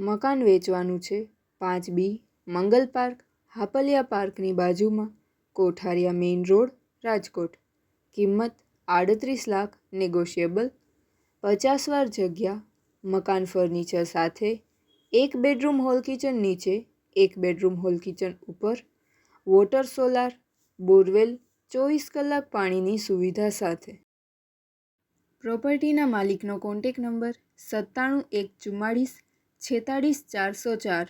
મકાન વેચવાનું છે. પાંચ બી, મંગલ પાર્ક, હાપલિયા પાર્કની બાજુમાં, કોઠારિયા મેઇન રોડ, રાજકોટ. કિંમત આડત્રીસ લાખ નેગોશિયેબલ. પચાસ વાર જગ્યા, મકાન ફર્નિચર સાથે, એક બેડરૂમ હોલ કિચન નીચે, એક બેડરૂમ હોલ કિચન ઉપર, વોટર સોલાર, બોરવેલ, ચોવીસ કલાક પાણીની સુવિધા સાથે. પ્રોપર્ટીના માલિકનો કોન્ટેક નંબર સત્તાણું એક ચુમ્માળીસ છેતાળીસ ચારસો ચાર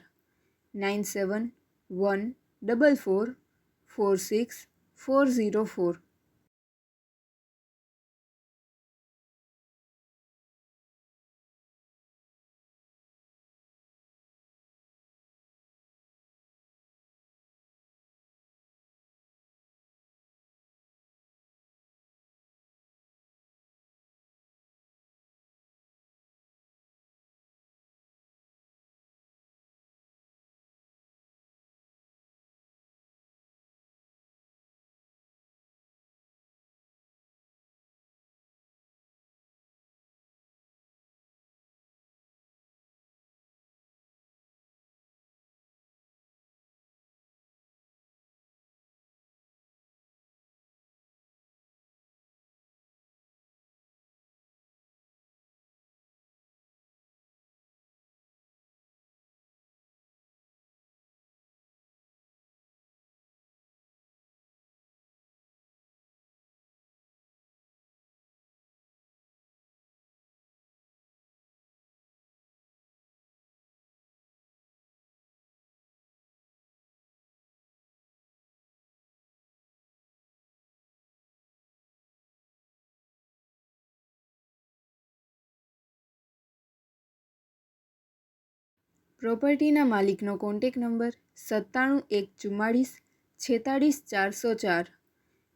nine seven one double four four six four zero four. પ્રોપર્ટીના માલિકનો કોન્ટેક નંબર સત્તાણું એક ચુમ્માળીસ છેતાળીસ ચારસો ચાર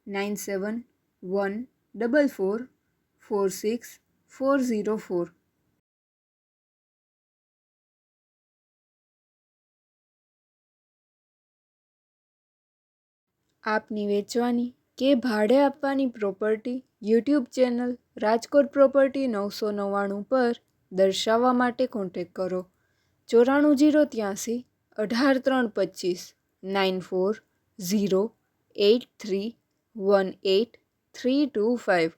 nine seven one double four four six four zero four. આપની વેચવાની કે ભાડે આપવાની property YouTube channel Rajkot property નવસો નવ્વાણું પર દર્શાવવા માટે કોન્ટેક કરો. ચોરાણું જીરો ત્યાંસી, અઢાર ત્રણ પચીસ, nine four, zero eight three, one eight three two five.